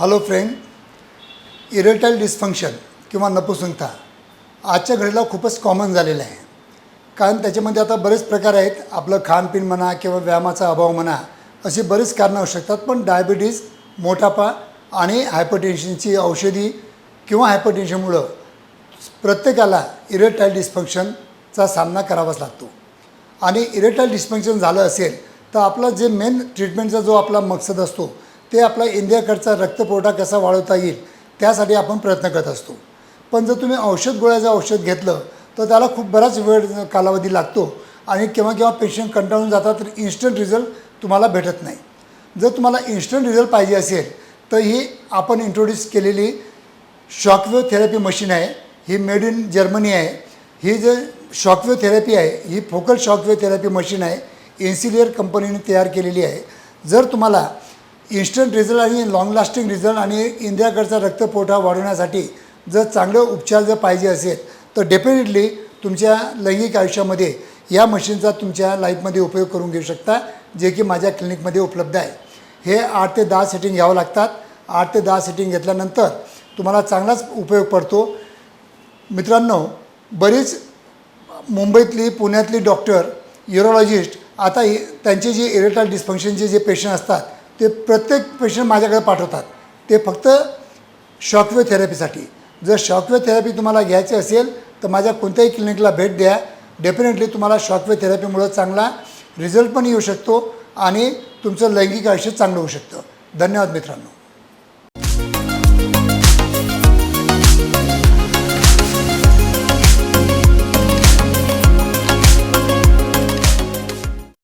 Hello friend इरेटाईल dysfunction किंवा नपुसंगता आजच्या घडीला खूपच कॉमन झालेलं आहे. कारण त्याच्यामध्ये आता बरेच प्रकार आहेत. आपलं खानपिन म्हणा किंवा व्यायामाचा अभाव म्हणा अशी बरीच कारणं असू शकतात पण डायबिटीज मोटापा आणि हायपरटेन्शनची औषधी किंवा हायपरटेन्शनमुळं प्रत्येकाला इरेटाईल डिस्फंक्शनचा सामना करावाच लागतो. आणि इरेटाईल डिस्फंक्शन झालं असेल तर आपला जे मेन ट्रीटमेंटचा जो आपला मकसद असतो ते आपला इंडियाकडचा रक्तपुरवठा कसा वाढवता येईल त्यासाठी आपण प्रयत्न करत असतो. पण जर तुम्ही औषध गोळ्याचं औषध घेतलं तर त्याला खूप बराच वेळ कालावधी लागतो आणि केव्हा केव्हा पेशंट कंटाळून जातात तर इन्स्टंट रिझल्ट तुम्हाला भेटत नाही. जर तुम्हाला इन्स्टंट रिझल्ट पाहिजे असेल तर ही आपण इंट्रोड्यूस केलेली शॉकवेव थेरपी मशीन आहे. ही मेड इन जर्मनी आहे. ही जे शॉकवेव थेरपी आहे ही फोकल शॉकवेव थेरपी मशीन आहे. इन्सिलियर कंपनीने तयार केलेली आहे. जर तुम्हाला इन्स्टंट रिझल्ट आणि लॉंग लास्टिंग रिझल्ट आणि इंडियाकडचा रक्तपुरवठा वाढवण्यासाठी जर चांगले उपचार जर पाहिजे असेल तर डेफिनेटली तुमच्या लैंगिक आयुष्यामध्ये या मशीनचा तुमच्या लाईफमध्ये उपयोग करून घेऊ शकता जे की माझ्या क्लिनिकमध्ये उपलब्ध आहे. हे आठ ते दहा सेटिंग घ्यावं लागतात. आठ ते दहा सेटिंग घेतल्यानंतर तुम्हाला चांगलाच उपयोग पडतो. मित्रांनो बरीच मुंबईतली पुण्यातली डॉक्टर युरोलॉजिस्ट आता त्यांचे जे इरेटल डिस्फंक्शनचे जे पेशंट असतात ते प्रत्येक पेशंट माझ्याकडे पाठवतात. ते फक्त शॉकवे थेरपीसाठी जर शॉकवे थेरपी तुम्हाला घ्यायची असेल तर माझ्या कोणत्याही क्लिनिकला भेट द्या. डेफिनेटली तुम्हाला शॉकवे थेरपीमुळं चांगला रिझल्ट पण येऊ शकतो आणि तुमचं लैंगिक आयुष्य चांगलं होऊ शकतं. धन्यवाद मित्रांनो.